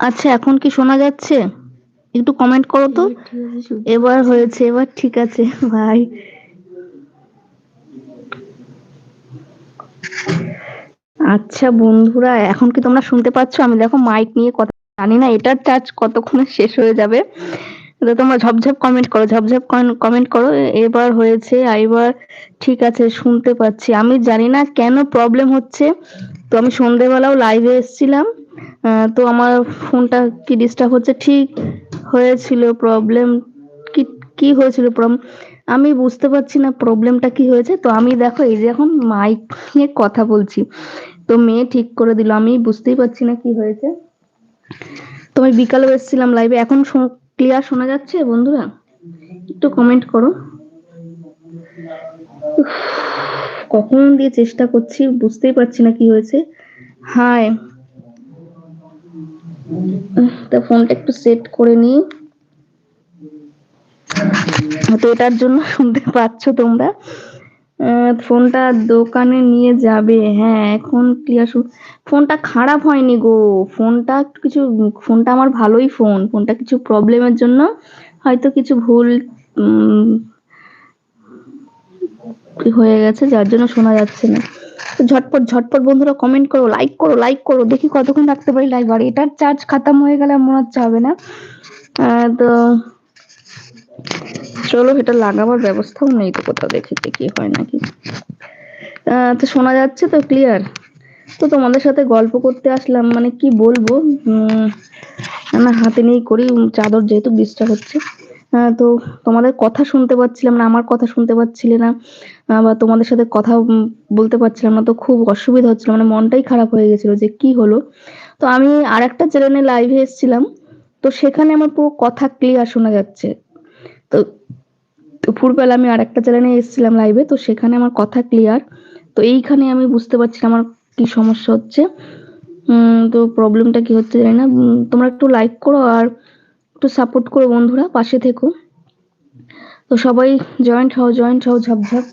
আচ্ছা এখন কি শোনা যাচ্ছে? একটু কমেন্ট করো তো। এবার হয়েছে এবার ঠিক আছে ভাই আচ্ছা বন্ধুরা এখন কি তোমরা শুনতে পাচ্ছ? আমি দেখো মাইক নিয়ে কথা জানি না এটার চার্জ কতক্ষণে শেষ হয়ে যাবে? তো তোমরা ঝপঝপ কমেন্ট করো ঝপঝপ কমেন্ট করো। এবার হয়েছে এবার ঠিক আছে শুনতে পাচ্ছি। আমি জানি না কেন প্রবলেম হচ্ছে। তো আমি সন্ধেবেলাও লাইভে এসেছিলাম। তো আমার ফোনটা কি ডিস্টার্ব হচ্ছে? ঠিক হয়েছিল প্রবলেম কি কি হয়েছিল প্রবলেম আমি বুঝতে পারছি না প্রবলেমটা কি হয়েছে। তো আমি দেখো, এই যে এখন মাইক নিয়ে কথা বলছি। তো মেয়ে ঠিক করে দিল। আমি বুঝতেই পারছি না কি হয়েছে। তো আমি বিকালে এসেছিলাম লাইভে এখন ক্লিয়ার শোনা যাচ্ছে বন্ধুরা? একটু কমেন্ট করো। কখন দিয়ে চেষ্টা করছি বুঝতেই পারছি না কি হয়েছে। হাই তা ফোনটা একটু সেট করে নিই। তো এটার জন্য শুনতে পাচ্ছ তোমরা? ফোনটা দোকানে নিয়ে যাবে। হ্যাঁ এখন ক্লিয়ার ফোনটা খারাপ হয়নি গো। ফোনটা কিছু ফোনটা আমার ভালোই ফোন। ফোনটা কিছু প্রবলেমের জন্য হয়তো কিছু ভুল হয়ে গেছে, যার জন্য শোনা যাচ্ছে না। ঝটপট ঝটপট বন্ধুরা কমেন্ট করো লাইক করো লাইক করো। দেখি কতক্ষণ রাখতে পারি লাইভ আর এটার চার্জ খাতাম হয়ে গেলে মনে হচ্ছে হবে না। তো চলো, এটা লাগাবার ব্যবস্থাও নেই তো কোথাও দেখেছি কি হয় নাকি। তো শোনা যাচ্ছে তো ক্লিয়ার তো তোমাদের সাথে গল্প করতে আসলাম মানে কি বলব? না, হাতে নিয়েই করি। চাদর যেহেতু ডিস্টার্ব হচ্ছে। তো তোমাদের কথা শুনতে পাচ্ছিলাম না, আমার কথা শুনতে পাচ্ছিলে না বা তোমাদের সাথে কথা বলতে পারছিলাম না, তো খুব অসুবিধা হচ্ছিল মানে মনটাই খারাপ হয়ে গেছিল যে কি হলো। তো আমি আর একটা চ্যানেলে লাইভে এসেছিলাম, তো সেখানে আমার পুরো কথা ক্লিয়ার শোনা যাচ্ছে। তো দুপুরবেলা আমি আর একটা চ্যানেলে এসেছিলাম লাইভে তো সেখানে আমার কথা ক্লিয়ার তো এইখানে আমি বুঝতে পারছি না আমার কি সমস্যা হচ্ছে। তো প্রবলেমটা কি হচ্ছে জানি না। তোমরা একটু লাইক করো আর একটু সাপোর্ট করো বন্ধুরা, পাশে থেকো। তো সবাই জয়েন্ট হও জয়েন্ট হও ঝপঝপ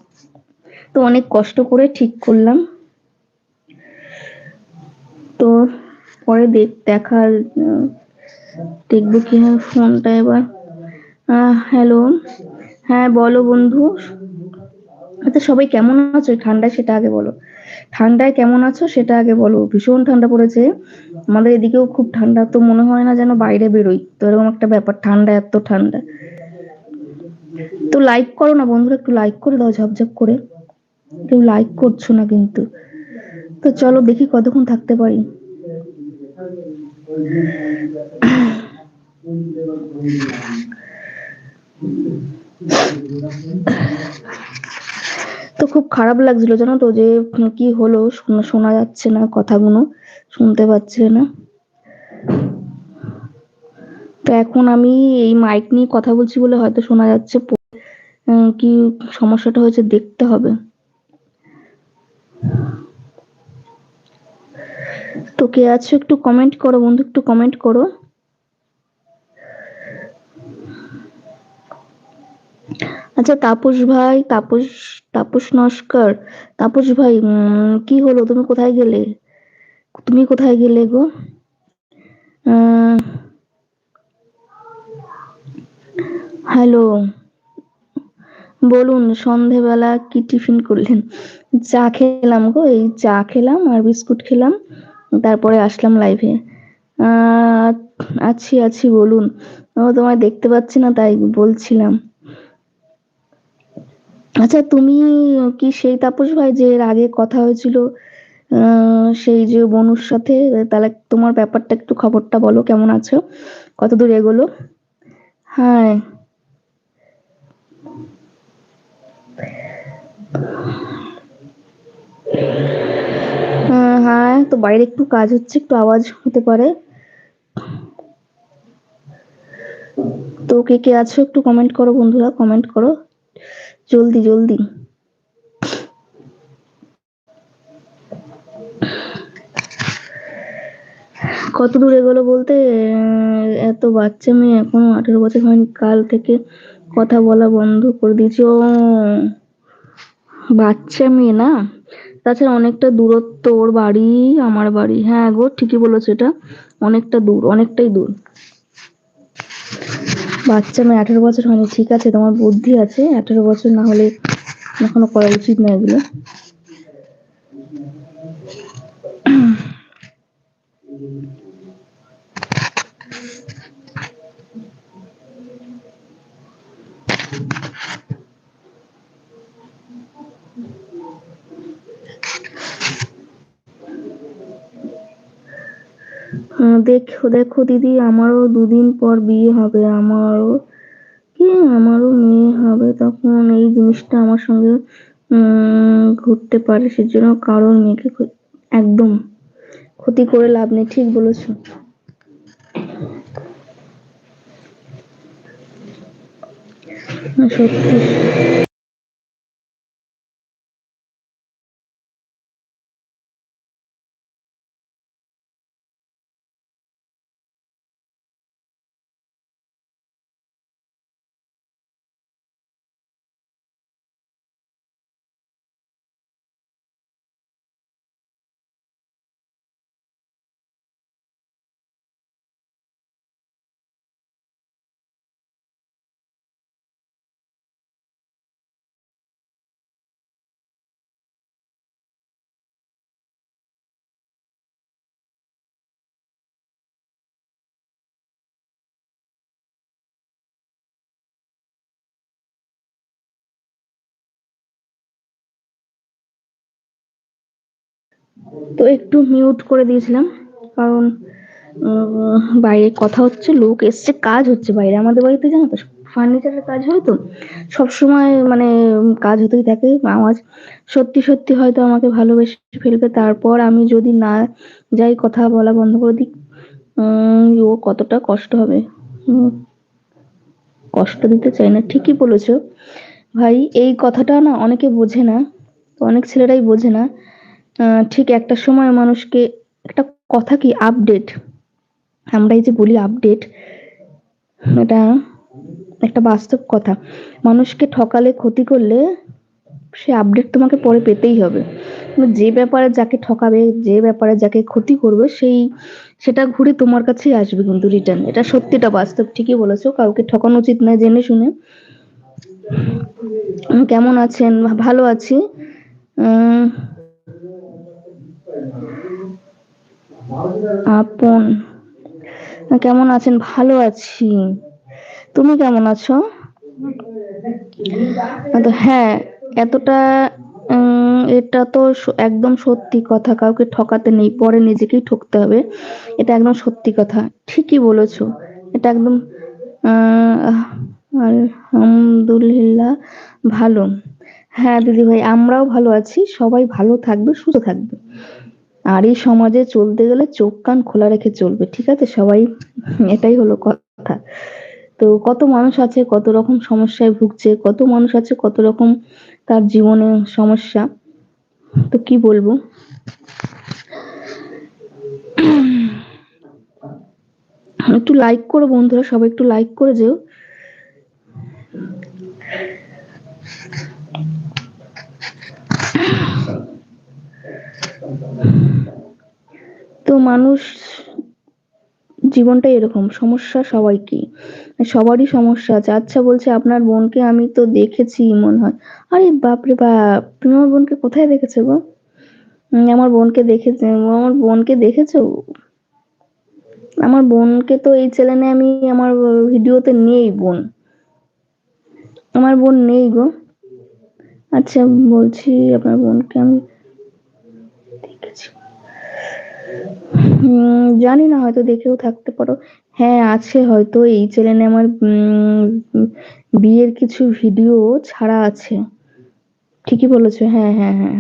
তো অনেক কষ্ট করে ঠিক করলাম। তো পরে দেখ, দেখার দেখব কি হয় ফোনটা এবার। হ্যালো হ্যাঁ বলো বন্ধু। আচ্ছা সবাই কেমন আছো? এই ঠান্ডায় সেটা আগে বলো। ঠান্ডায় কেমন আছো সেটা আগে বলো। ভীষণ ঠান্ডা পড়েছে। আমাদের এদিকেও খুব ঠান্ডা, তো মনে হয় না যেন বাইরে বেরোই। তো এরকম একটা ব্যাপার, ঠান্ডা, এত ঠান্ডা। তো লাইক করো না বন্ধুরা, একটু লাইক করে দাও ঝপঝপ করে। কেউ লাইক করছ না কিন্তু। তো চলো দেখি কতক্ষণ থাকতে পারি। তো খুব খারাপ লাগছিল, জানো তো, যে কি হলো, শোনা যাচ্ছে না কথাগুলো, শুনতে পাচ্ছিলে না। তো এখন আমি এই মাইক নিয়ে কথা বলছি বলে হয়তো শোনা যাচ্ছে কি সমস্যাটা হয়েছে দেখতে হবে। তো কে আছো একটু কমেন্ট করো বন্ধু, একটু কমেন্ট করো। আচ্ছা তাপস ভাই, তাপস তাপস নস্কর, তাপস ভাই কি হলো? তুমি কোথায় গেলে? তুমি কোথায় গেলে গো? হ্যালো, বলুন, সন্ধেবেলা কি টিফিন করলেন? চা খেলাম গো, এই চা খেলাম আর বিস্কুট খেলাম, তারপরে আসলাম লাইভে। আহ আছি আছি, বলুন। ও, তোমায় দেখতে পাচ্ছি না, তাই বলছিলাম। আচ্ছা তুমি কি সেই তাপস ভাই যে এর আগে কথা হয়েছিল সেই যে বনুর সাথে, তাহলে তোমার ব্যাপারটা একটু খবরটা বলো, কেমন আছো? কত দূর এগোলো? হ্যাঁ। হ্যাঁ তো বাইরে একটু কাজ হচ্ছে, একটু আওয়াজ হতে পারে। তো কে কে আছো একটু কমেন্ট করো বন্ধুরা কমেন্ট করো। জলদি জলদি। কত দূর এগোলো বলতে? এত বাচ্চা মেয়ে এখনও আঠেরো বছর হয়নি। কাল থেকে কথা বলা বন্ধ করে দিয়েছি। ও, বাচ্চা মেয়ে না? তাছাড়া অনেকটা দূরত্ব ওর বাড়ি, আমার বাড়ি। হ্যাঁ গো, ঠিকই বলেছ এটা। অনেকটা দূর, অনেকটাই দূর। বাচ্চা মেয়ে আঠেরো বছর হয়নি, ঠিক আছে, তোমার বুদ্ধি আছে, আঠেরো বছর না হলে এখনও করা উচিত না এগুলো। দেখো দেখো দিদি, আমারও দুদিন পর বিয়ে হবে, আমারও কি আমারও মেয়ে হবে, তখন এই জিনিসটা আমার সঙ্গে ঘটতে পারে, সেজন্য কারোর মেয়েকে একদম ক্ষতি করে লাভ নেই, ঠিক বলেছ। সত্যি। তো একটু মিউট করে দিয়েছিলাম, কারণ বাইরে কথা হচ্ছে, লোক এসছে, কাজ হচ্ছে বাইরে। আমাদের বাড়িতে জানো তো ফার্নিচারের কাজ হয় তো সব সময় মানে কাজ হতেই থাকে, আওয়াজ সত্যি সত্যি হয়তো আমাকে ভালোবেসে ফেলবে। তারপর আমি যদি না যাই, কথা বলা বন্ধ করে দিই ও কতটা কষ্ট হবে। কষ্ট দিতে চাই না, ঠিকই বলেছ। ভাই, এই কথাটা না অনেকে বোঝে না অনেক ছেলেরাই বোঝে না। ঠিক একটা সময় মানুষকে একটা কথা কি আপডেট আমরা এই যে বলি আপডেট এটা একটা বাস্তব কথা। মানুষকে ঠকালে ক্ষতি করলে সে আপডেট তোমাকে পরে পেতেই হবে। যে ব্যাপারে যাকে ঠকাবে, যে ব্যাপারে যাকে ক্ষতি করবে, সেই, সেটা ঘুরে তোমার কাছেই আসবে কিন্তু রিটার্ন এটা সত্যিটা বাস্তব, ঠিকই বলেছ। কাউকে ঠকানো উচিত নয় জেনে শুনে। কেমন আছেন? ভালো আছি। আপন কেমন আছেন? ভালো আছি। তুমি কেমন আছো? তো হ্যাঁ এতটা এটা তো একদম সত্যি কথা। কাউকে ঠকাতে নেই, পরে নিজেকেই ঠকতে হবে। এটা একদম সত্যি কথা। ঠিকই বলেছ। এটা একদম আলহামদুলিল্লাহ ভালো। হ্যাঁ দিদি ভাই আমরাও ভালো আছি। সবাই ভালো থাকবে, সুস্থ থাকবে। আর এই সমাজে চলতে গেলে চোখ কান খোলা রেখে চলবে, ঠিক আছে? সবাই এটাই হলো কথা। তো কত মানুষ আছে, কত রকম সমস্যায় ভুগছে, কত মানুষ আছে, কত রকম তার জীবনে সমস্যা? তো কি বলব? একটু লাইক করো বন্ধুরা, সবাই একটু লাইক করে যেও। তো মানুষ জীবনটা এরকম, সমস্যা সবাইকে সবারই সমস্যা আছে। আচ্ছা বলছে, আপনার বোনকে আমি তো দেখেছি মনে হয়। আরে বাপরে বাপ, তুমি আমার বোনকে কোথায় দেখেছ গো? আমার বোনকে দেখেছে আমার বোনকে দেখেছ? আমার বোনকে তো এই চ্যানেলে আমি, আমার ভিডিওতে নেই বোন। আমার বোন নেই গো। আচ্ছা বলছি, আপনার বোনকে আমি দেখেছি। জানি না, হয়তো দেখেও থাকতে পারো। হ্যাঁ আছে হয়তো, এই চ্যানেলে আমার বিয়ের কিছু ভিডিও ছাড়া আছে। ঠিকই বলেছ হ্যাঁ হ্যাঁ হ্যাঁ।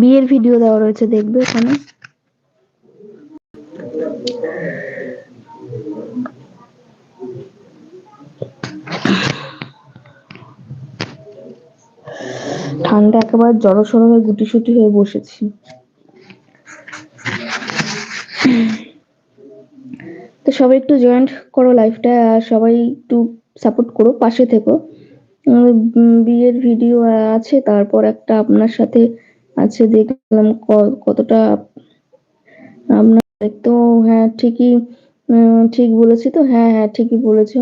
বিয়ের ভিডিও দেওয়া রয়েছে, দেখবে ওখানে। ঠান্ডা একেবারে জড়সড় হয়ে গুটিসুটি হয়ে বসেছি। তো সবাই একটু জয়েন্ট করো লাইফটা সবাই একটু সাপোর্ট করো, পাশে থেকো। বিয়ের ভিডিও আছে, তারপর একটা আপনার সাথে আছে, দেখলাম কতটা আপনার তো হ্যাঁ ঠিকই ঠিক বলেছি তো? হ্যাঁ হ্যাঁ ঠিকই বলেছ।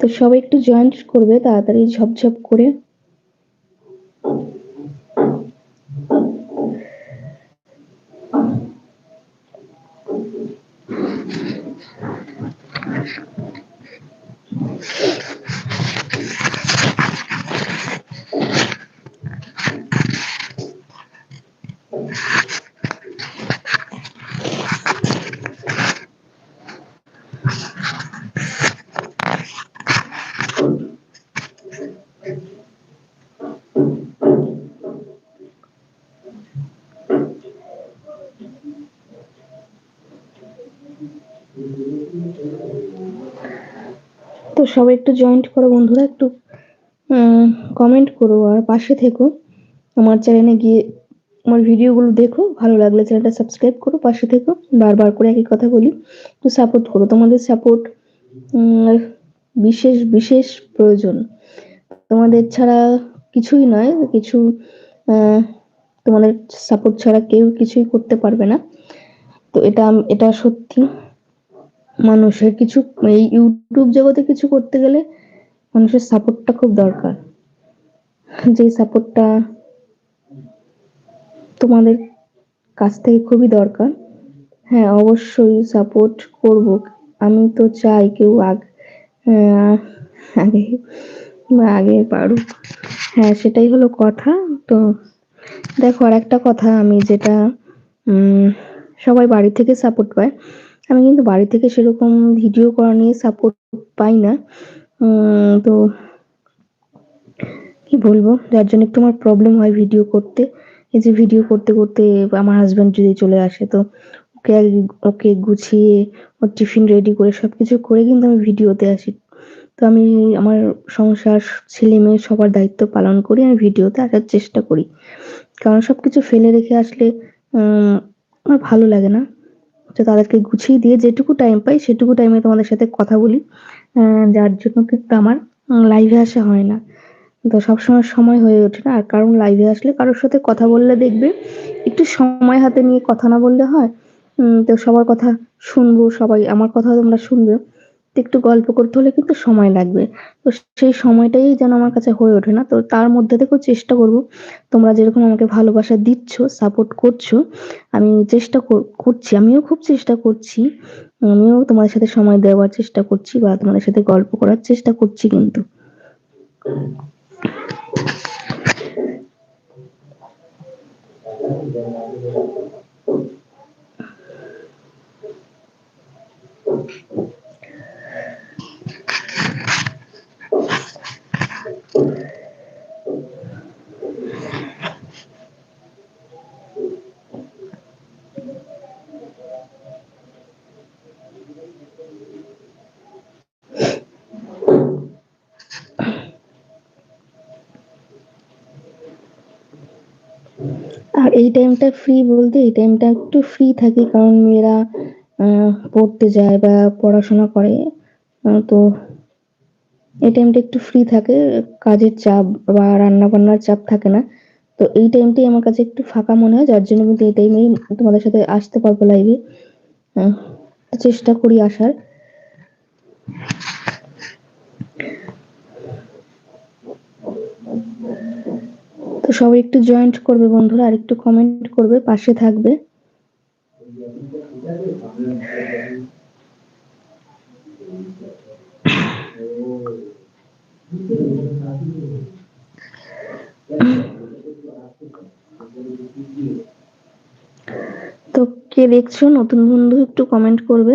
তো সবাই একটু জয়েন্ট করবে তাড়াতাড়ি ঝপঝপ করে। সবাই একটু জয়েন্ট করো বন্ধুরা, একটু কমেন্ট করো আর পাশে থেকো। আমার চ্যানেলে গিয়ে আমার ভিডিওগুলো দেখো, ভালো লাগলে চ্যানেলটা সাবস্ক্রাইব করো, পাশে থেকো, বারবার করে একই কথা বলি। একটু সাপোর্ট করো, তোমাদের সাপোর্ট বিশেষ বিশেষ প্রয়োজন। তোমাদের ছাড়া কিছুই নয়, কিছু তোমাদের সাপোর্ট ছাড়া কেউ কিছুই করতে পারবে না। তো এটা এটা সত্যি। মানুষের কিছু, এই ইউটিউব জগতে কিছু করতে গেলে মানুষের সাপোর্টটা খুব দরকার। যে সাপোর্টটা তোমাদের কাছ থেকে খুবই দরকার হ্যাঁ অবশ্যই সাপোর্ট করব। আমি তো চাই কেউ আগ আগে আগে পারুক। হ্যাঁ সেটাই হলো কথা। তো দেখো আর একটা কথা আমি যেটা সবাই বাড়ি থেকে সাপোর্ট পায়। আমি কিন্তু বাড়ি থেকে সেরকম ভিডিও করা নিয়ে সাপোর্ট পাই না। তো কি বলব? যার জন্য একটু আমার প্রবলেম হয় ভিডিও করতে। এই যে ভিডিও করতে করতে আমার হাজব্যান্ড যদি চলে আসে, তো ওকে ওকে গুছিয়ে ওর টিফিন রেডি করে সবকিছু করে কিন্তু আমি ভিডিওতে আসি। তো আমি আমার সংসার, ছেলে মেয়ে সবার দায়িত্ব পালন করি, আমি ভিডিওতে আসার চেষ্টা করি। কারণ সবকিছু ফেলে রেখে আসলে আমার ভালো লাগে না। তো তাদেরকে গুছিয়ে দিয়ে যেটুকু টাইম পাই সেটুকু টাইমে তোমাদের সাথে কথা বলি। যার জন্য কিন্তু আমার লাইভে আসা হয় না। তো সবসময় সময় হয়ে ওঠে না। আর কারণ লাইভে আসলে কারোর সাথে কথা বললে দেখবে, একটু সময় হাতে নিয়ে কথা না বললে হয়। তো সবার কথা শুনব, সবাই আমার কথা তোমরা শুনবে। একটু গল্প করতে হলে কিন্তু সময় লাগবে। তো সেই সময়টাই যেন আমার কাছে হয়ে ওঠে না। তো তার মধ্যে থেকেও চেষ্টা করব। তোমরা যেরকম আমাকে ভালোবাসা দিচ্ছ সাপোর্ট করছ, আমি চেষ্টা কর- করছি, আমিও খুব চেষ্টা করছি। আমিও তোমাদের সাথে সময় দেওয়ার চেষ্টা করছি বা তোমাদের সাথে গল্প করার চেষ্টা করছি কিন্তু আর এই টাইমটা ফ্রি বলতে এই টাইমটা একটু ফ্রি থাকি কারণ মেয়েরা পড়তে যায় বা পড়াশোনা করে। তো এই টাইমটা একটু ফ্রি থাকে, কাজের চাপ বা রান্না বান্নার চাপ থাকে না। তো এই টাইমটাই আমার কাছে একটু ফাঁকা মনে হয়, যার জন্য কিন্তু এই টাইমেই তোমাদের সাথে আসতে পারব লাইভে চেষ্টা করি আসার। সবাই একটু জয়েন্ট করবে বন্ধুরা আর একটু কমেন্ট করবে, পাশে থাকবে। তো কে দেখছ? নতুন বন্ধু একটু কমেন্ট করবে।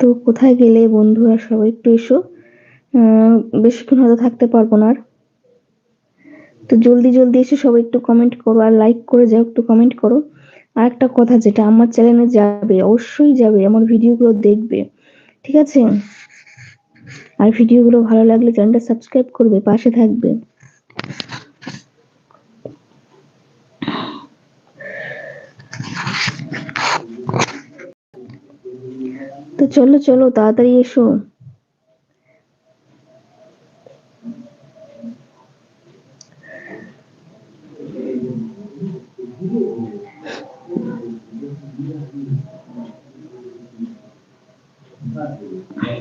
তো কোথায় গেলে বন্ধুরা সবাই একটু এসো। বেশিক্ষণ হয়তো থাকতে পারব না আর। তো জলদি জলদি এসে সবাই একটু কমেন্ট করো আর লাইক করে যাও, একটু কমেন্ট করো। আর একটা কথা যেটা আমার চ্যানেলে যাবে, অবশ্যই যাবে, আমার ভিডিওগুলো দেখবে, ঠিক আছে? আর ভিডিওগুলো ভালো লাগলে চ্যানেলটা সাবস্ক্রাইব করবে, পাশে থাকবে। তো চলো চলো তাড়াতাড়ি এসো তো কে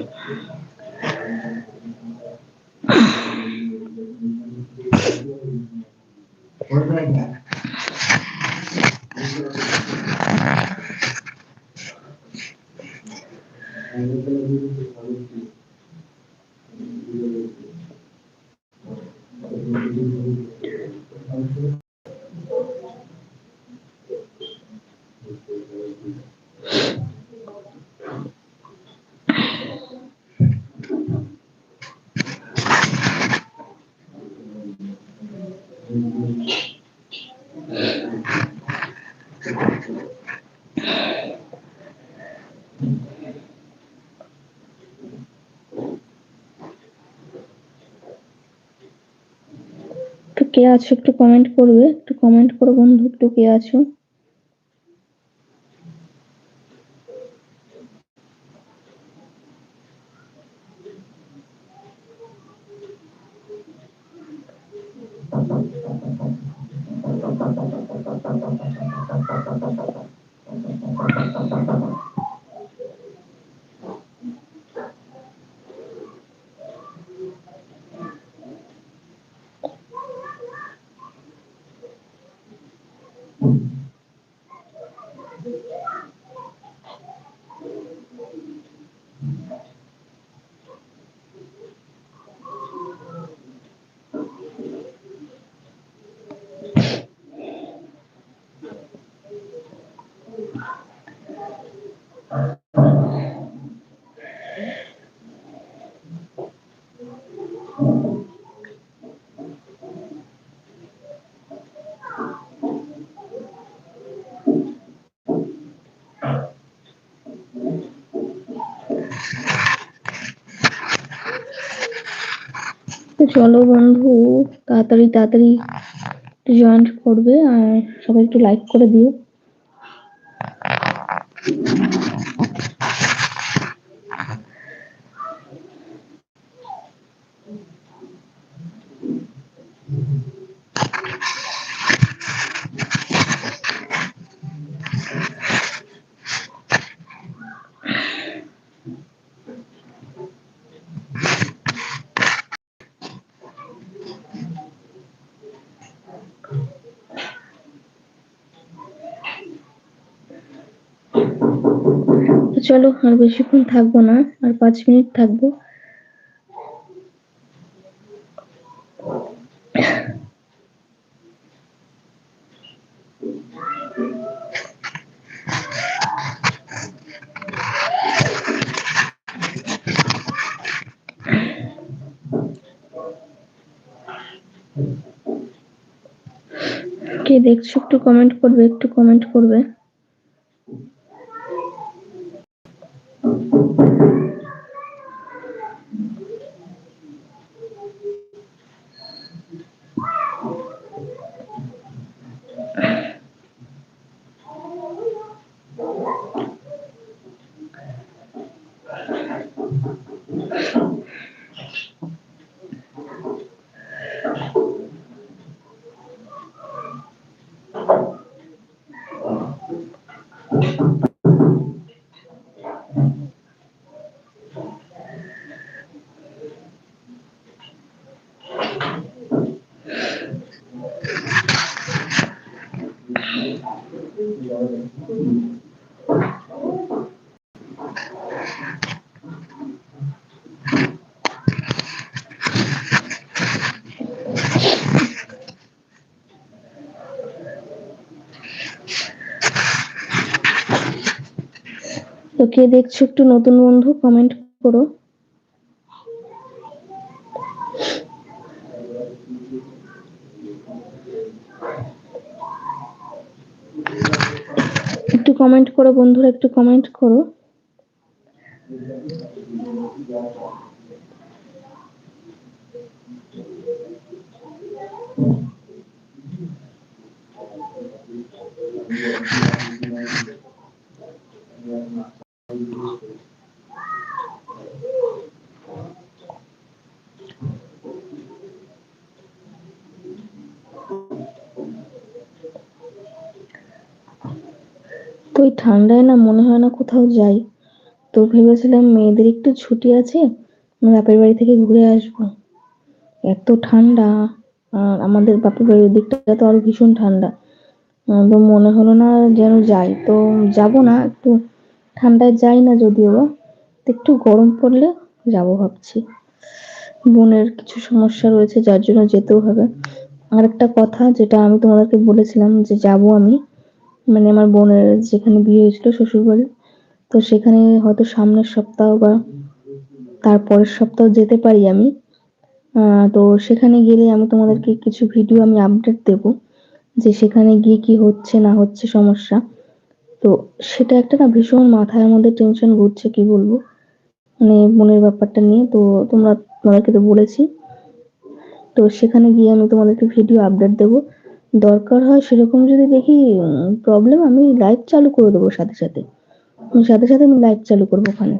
আছো একটু কমেন্ট করবে একটু কমেন্ট করো বন্ধু একটু কে আছো? তো চলো বন্ধু তাড়াতাড়ি তাড়াতাড়ি জয়েন করবে আর সবাই একটু লাইক করে দিও তো চলো, আর বেশিক্ষণ থাকব না, আর পাঁচ মিনিট থাকব। কে দেখছ একটু কমেন্ট করবে, একটু কমেন্ট করবে। কে দেখছ একটু নতুন বন্ধু কমেন্ট করো। একটু কমেন্ট করো বন্ধুরা একটু কমেন্ট করো তো এই ঠান্ডায় না মনে হয় না কোথাও যাই। তো ভেবেছিলাম মেয়েদের একটু ছুটি আছে বাপের বাড়ি থেকে ঘুরে আসব। এত ঠান্ডা, আর আমাদের বাপের বাড়ির দিকটা তো আরও ভীষণ ঠান্ডা। তো মনে হলো না যেন যাই। তো যাব না, একটু ঠান্ডায় যাই না যদিও একটু গরম পড়লে যাব ভাবছি। বোনের কিছু সমস্যা রয়েছে, যার জন্য যেতেও হবে। আর একটা কথা, যেটা আমি তোমাদেরকে বলেছিলাম যে যাব আমি মানে আমার বোনের যেখানে বিয়ে হয়েছিল শ্বশুর বাড়ি তো সেখানে হয়তো সামনের সপ্তাহ বা তার পরের সপ্তাহ যেতে পারি আমি। তো সেখানে গেলে আমি তোমাদেরকে কিছু ভিডিও আমি আপডেট দেব, যে সেখানে গিয়ে কি হচ্ছে, না হচ্ছে সমস্যা। তো সেটা একটা না ভীষণ মাথার মধ্যে টেনশন ঘুরছে, কি বলব? মানে বোনের ব্যাপারটা নিয়ে, তো তোমরা তোমাদেরকে তো বলেছি। তো সেখানে গিয়ে আমি তোমাদেরকে ভিডিও আপডেট দেব। দরকার হয় সেরকম যদি দেখি প্রবলেম আমি লাইভ চালু করে দেবো সাথে সাথে। সাথে সাথে আমি লাইভ চালু করব ওখানে।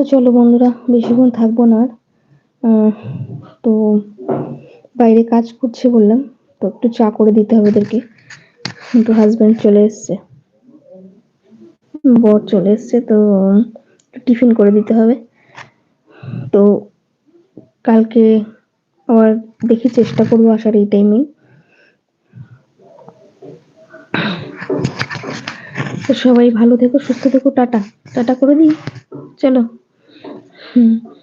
তো চলো বন্ধুরা, বেশিক্ষণ থাকব না আর। তো বাইরে কাজ করছে বললাম, তো একটু চা করে দিতে হবে ওদেরকে। কিন্তু হাজবেন্ড চলে এসছে। বর চলে এসছে, তো টিফিন করে দিতে হবে। তো কালকে আবার দেখি চেষ্টা করব আসার এই টাইমে তো সবাই ভালো থেকো, সুস্থ থেকো, টাটা। টাটা করে দিই। চলো। Mm.